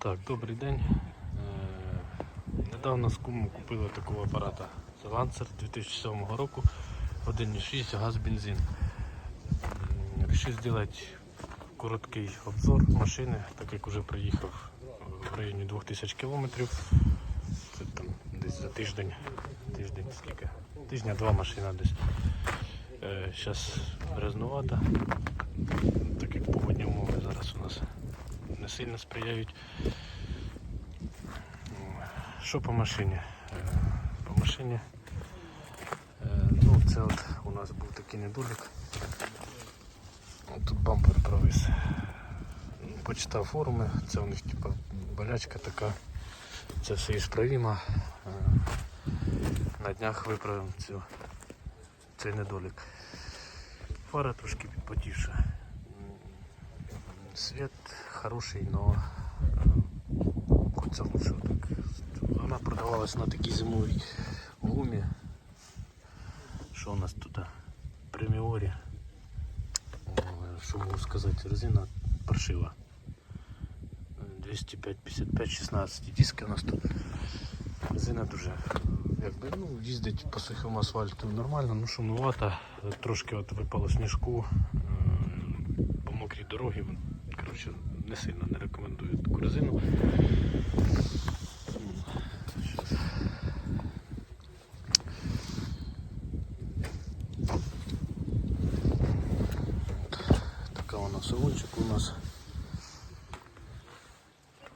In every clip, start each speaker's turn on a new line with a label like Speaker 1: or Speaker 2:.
Speaker 1: Так, добрий день. Е, Недавно з кумом купили такого апарата Lancer 2007 року 1.6 газ бензин. Рішив зробити короткий обзор машини, так як вже приїхав в районі 2000 кілометрів. Це там десь за тиждень, тиждень скільки? Тижня-два машина десь. Зараз грязнувата, так як погодні умови зараз у нас не сильно сприяють. Що по машині? Е, По машині. е, Ну, це от у нас був такий недолік. Тут бампер провис. Почитав форуми, це у них типа болячка така. Це все ісправімо. Е, На днях виправимо цю, цей недолік. Фара трошки підпотівша. М, Свет хороший, но це лучше так. Вона продавалась на такій зимовій гумі. Що у нас тут? Преміорі. Що можу сказати, резина паршива. 205, 55, 16 диски у нас тут. Резина дуже якби, ну, їздить по сухому асфальту нормально, ну шумновато, трошки от випало сніжку, е, по мокрій дорогі. Коротше, не сильно не рекомендую таку резину. Така вона салончик у нас.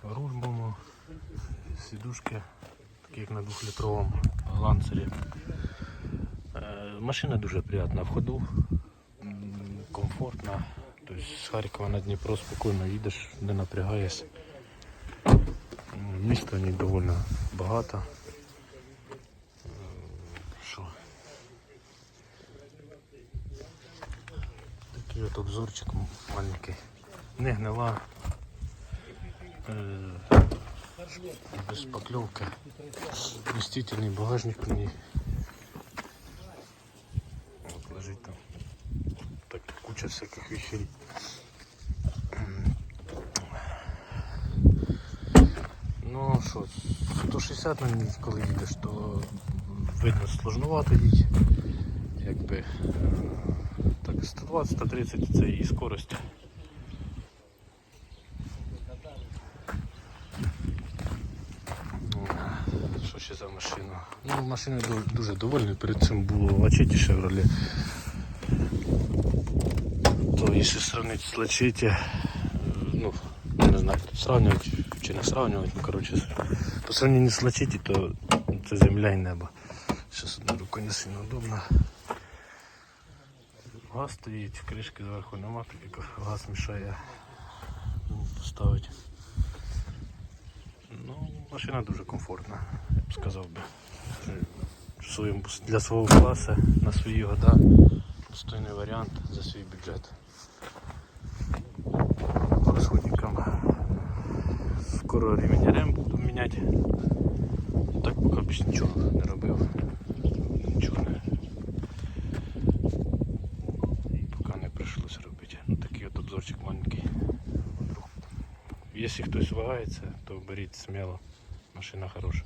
Speaker 1: Руль сідушки, такі як на двохлітровому ланцері. Е, Машина дуже приємна в ходу, комфортна. Тобто з Харкова на Дніпро спокійно їдеш, не напрягаєшся. Міста ній доволі багато. Е, Що? Такий от обзорчик маленький. Не гнила. Е, без шпаклевки. Вместительный багажник у ней. Вот лежит там. Куча всяких вещей. Ну що, 160 на ній, коли їдеш, то видно сложновато їдь. Якби так 120-130 це її скорость. Що ще за машина? Ну, машина дуже довольна. Перед цим було Лачеті Chevrolet. То якщо сравнити з Лачеті, ну, не знаю, сравнювати чи не сравнювати, ну, коротше, по сравненню з Лачеті, то це земля і небо. Зараз одна рукою не сильно удобно. Газ стоїть, кришки зверху нема, так як газ мішає поставити. Ну, машина дуже комфортна, я б сказав би. Е, Для свого класу на свої года достойний варіант за свій бюджет. По розходникам скоро ремінь РМ буду міняти. Так поки б нічого не робив. Нічого не. Поки не прийшлося робити. Ну, такий от обзорчик маленький. Якщо хтось вагається, то беріть сміло. Машина хороша.